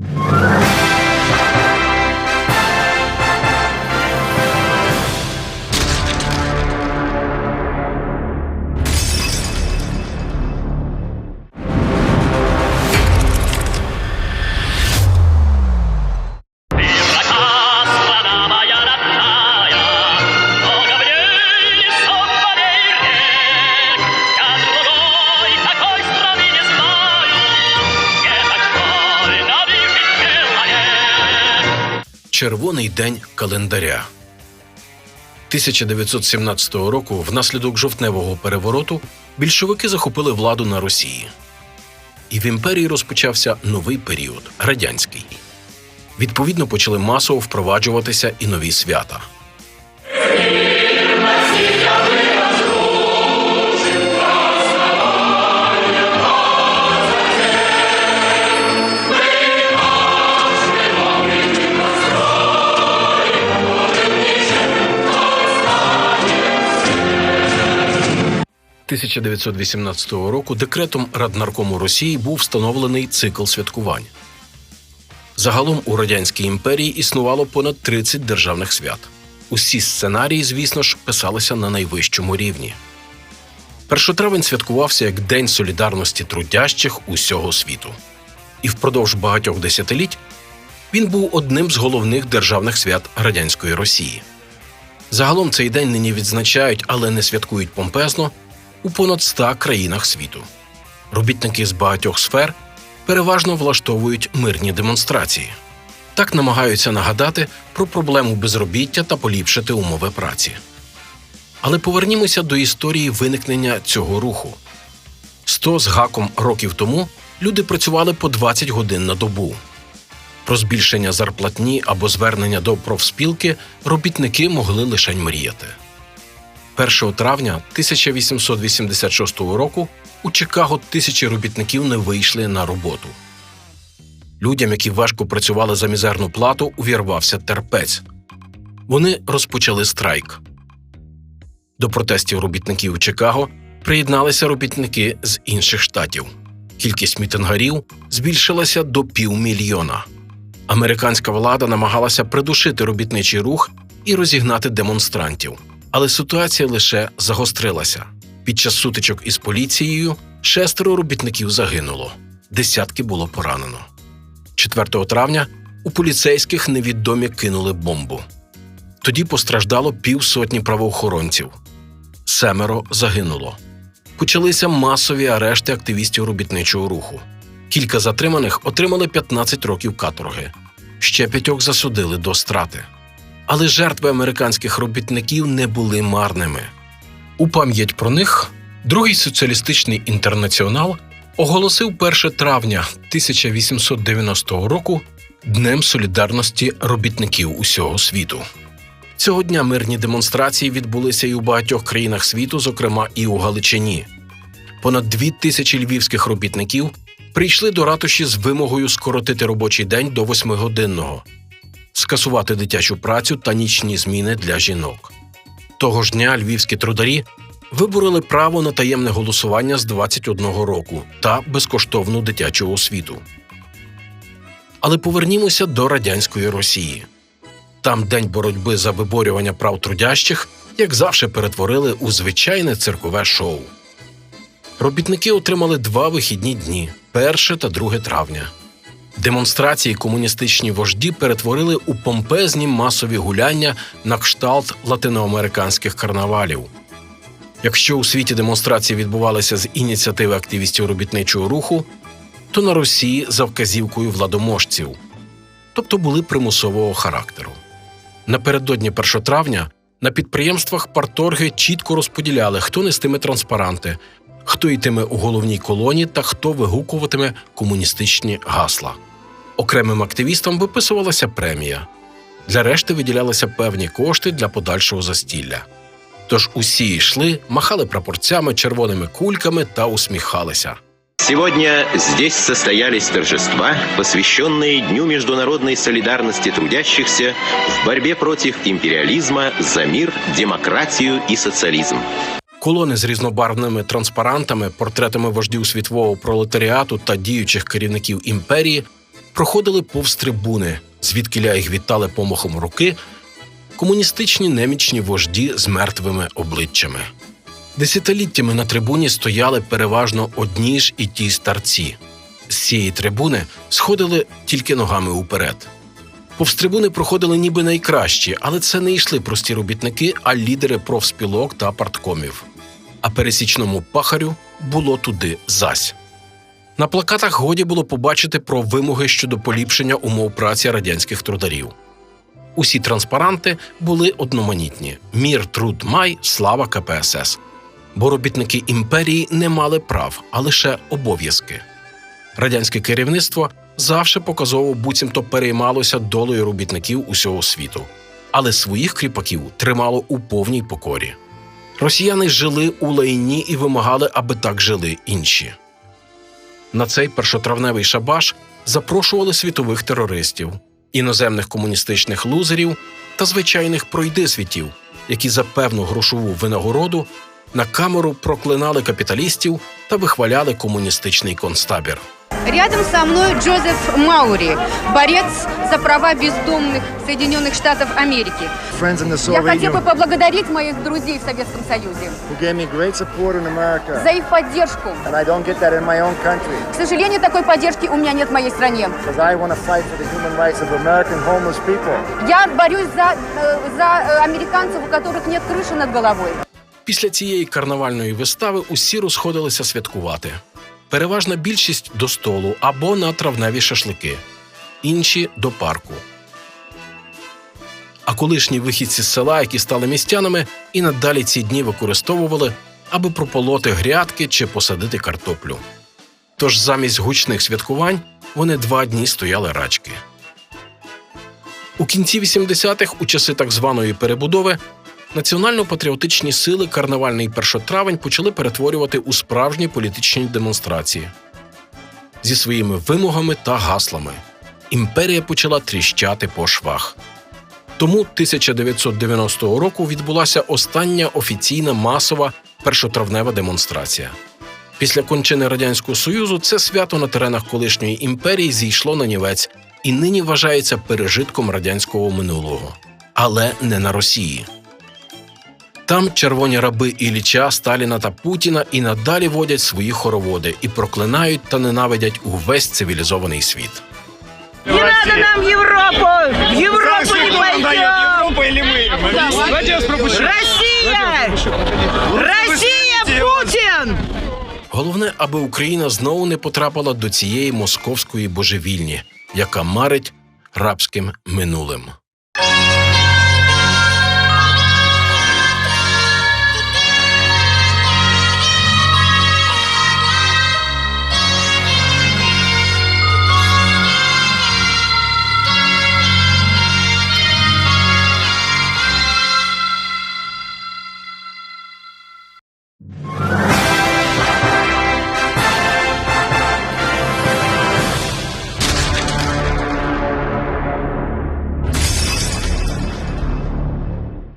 you Червоний день календаря. 1917 року, внаслідок жовтневого перевороту, більшовики захопили владу на Росії. І в імперії розпочався новий період радянський. Відповідно, почали масово впроваджуватися і нові свята. – 1918 року декретом Раднаркому Росії був встановлений цикл святкувань. Загалом у радянській імперії існувало понад 30 державних свят. Усі сценарії, звісно ж, писалися на найвищому рівні. Першотравень святкувався як День солідарності трудящих усього світу. І впродовж багатьох десятиліть він був одним з головних державних свят радянської Росії. Загалом цей день нині відзначають, але не святкують помпезно у понад 100 країнах світу. Робітники з багатьох сфер переважно влаштовують мирні демонстрації. Так намагаються нагадати про проблему безробіття та поліпшити умови праці. Але повернімося до історії виникнення цього руху. Сто з гаком років тому люди працювали по 20 годин на добу. Про збільшення зарплатні або звернення до профспілки робітники могли лише мріяти. 1 травня 1886 року у Чикаго тисячі робітників не вийшли на роботу. Людям, які важко працювали за мізерну плату, увірвався терпець. Вони розпочали страйк. До протестів робітників у Чикаго приєдналися робітники з інших штатів. Кількість мітингарів збільшилася до півмільйона. Американська влада намагалася придушити робітничий рух і розігнати демонстрантів. Але ситуація лише загострилася. Під час сутичок із поліцією шестеро робітників загинуло, десятки було поранено. 4 травня у поліцейських невідомі кинули бомбу. Тоді постраждало півсотні правоохоронців. Семеро загинуло. Почалися масові арешти активістів робітничого руху. Кілька затриманих отримали 15 років каторги. Ще п'ятьох засудили до страти. Але жертви американських робітників не були марними. У пам'ять про них другий соціалістичний інтернаціонал оголосив 1 травня 1890 року Днем солідарності робітників усього світу. Цього дня мирні демонстрації відбулися і у багатьох країнах світу, зокрема і у Галичині. Понад дві тисячі львівських робітників прийшли до ратуші з вимогою скоротити робочий день до восьмигодинного, скасувати дитячу працю та нічні зміни для жінок. Того ж дня львівські трударі вибороли право на таємне голосування з 21 року та безкоштовну дитячу освіту. Але повернімося до радянської Росії. Там день боротьби за виборювання прав трудящих, як завжди, перетворили у звичайне циркове шоу. Робітники отримали два вихідні дні 1 та 2 травня. Демонстрації комуністичні вожді перетворили у помпезні масові гуляння на кшталт латиноамериканських карнавалів. Якщо у світі демонстрації відбувалися з ініціативи активістів робітничого руху, то на Росії за вказівкою владоможців, тобто були примусового характеру. Напередодні 1 травня на підприємствах парторги чітко розподіляли, хто нестиме транспаранти, хто йтиме у головній колоні та хто вигукуватиме комуністичні гасла. Окремим активістам виписувалася премія. Для решти виділялися певні кошти для подальшого застілля. Тож усі йшли, махали прапорцями, червоними кульками та усміхалися. Сегодня здесь состоялись торжества, посвященные Дню международной солидарности трудящихся в борьбе против империализма за мир, демократию и социализм. Колони з різнобарвними транспарантами, портретами вождів світового пролетаріату та діючих керівників імперії проходили повз трибуни, звідкиля їх вітали помахом руки комуністичні немічні вожді з мертвими обличчями. Десятиліттями на трибуні стояли переважно одні ж і ті старці. З цієї трибуни сходили тільки ногами уперед. Повз трибуни проходили ніби найкращі, але це не йшли прості робітники, а лідери профспілок та парткомів. А пересічному пахарю було туди зась. На плакатах годі було побачити про вимоги щодо поліпшення умов праці радянських трударів. Усі транспаранти були одноманітні: мір, труд, май, слава КПСС. Бо робітники імперії не мали прав, а лише обов'язки. Радянське керівництво завжди показово буцімто переймалося долею робітників усього світу, але своїх кріпаків тримало у повній покорі. Росіяни жили у лайні і вимагали, аби так жили інші. На цей першотравневий шабаш запрошували світових терористів, іноземних комуністичних лузерів та звичайних пройдисвітів, які за певну грошову винагороду на камеру проклинали капіталістів та вихваляли комуністичний концтабір. Рядом со мной Джозеф Маури, борец за права бездомных Соединенных Штатов Америки. friends in the Я Soviet хотел бы Union поблагодарить моих друзей в Советском Союзе who gave me great support in America, за их поддержку. and I don't get that in my own country К сожалению, такой поддержки у меня нет в моей стране. because I want to fight for the human rights of American homeless people. Я борюсь за, э, за э, американцев, у которых нет крыши над головой. Після цієї карнавальної вистави усі розходилися святкувати. Переважна більшість до столу або на травневі шашлики, інші до парку. А колишні вихідці з села, які стали містянами, і надалі ці дні використовували, аби прополоти грядки чи посадити картоплю. Тож замість гучних святкувань вони два дні стояли рачки. У кінці 80-х, у часи так званої перебудови, національно-патріотичні сили карнавальний першотравень почали перетворювати у справжні політичні демонстрації зі своїми вимогами та гаслами. Імперія почала тріщати по швах. Тому 1990 року відбулася остання офіційна масова першотравнева демонстрація. Після кончини Радянського Союзу це свято на теренах колишньої імперії зійшло на нівець і нині вважається пережитком радянського минулого, але не на Росії. Там червоні раби Ілліча, Сталіна та Путіна і надалі водять свої хороводи і проклинають та ненавидять увесь цивілізований світ. Не надо нам Европу! В Европу не пойдем! Россия! Россия, Путин! Головне, аби Україна знову не потрапила до цієї московської божевільні, яка марить рабським минулим.